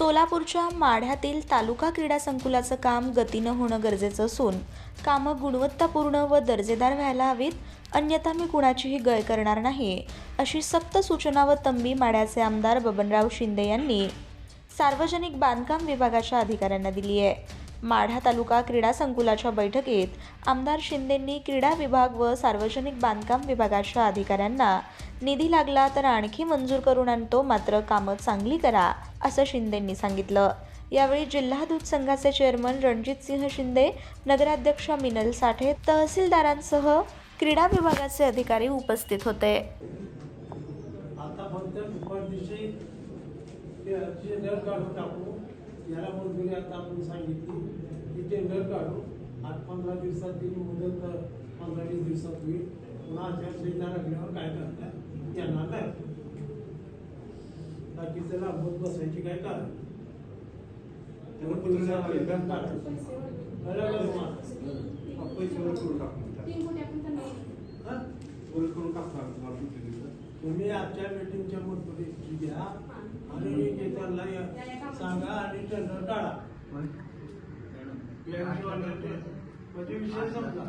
सोलापूरच्या माढ्यातील तालुका क्रीडा संकुलाचं काम गतीनं होणं गरजेचं असून कामं गुणवत्तापूर्ण व दर्जेदार व्हायला हवीत अन्यथा मी कुणाचीही गय करणार नाही अशी सक्त सूचना व तंबी माढ्याचे आमदार बबनराव शिंदे यांनी सार्वजनिक बांधकाम विभागाच्या अधिकाऱ्यांना दिली आहे. माढा तालुका क्रीडा संकुलाच्या बैठकीत आमदार शिंदेंनी क्रीडा विभाग व सार्वजनिक बांधकाम विभागाच्या अधिकाऱ्यांना निधी लागला तर आणखी मंजूर करून आणतो मात्र कामं चांगली करा असं शिंदेंनी सांगितलं. यावेळी जिल्हा दूध संघाचे चेअरमन रणजित सिंह शिंदे नगराध्यक्ष मिनल साठे तहसीलदारांसह क्रीडा विभागाचे अधिकारी उपस्थित होते. आता फक्त याला मंजुरी आता आपण सांगितली की टेंडर काढू आठ पंधरा दिवसात ती मुदत पंधरा वीस दिवसात होईल. पुन्हा आचारसंहिता लागल्यावर काय करतात येणार नाही बाकीचं लांबत बसायची काय कारण. तुम्ही त्यांना आजच्या मीटिंगच्या मंजुरी घ्या आणि त्यांना या- सांगा आणि टेंडर काढा. म्हणजे विषय संपला.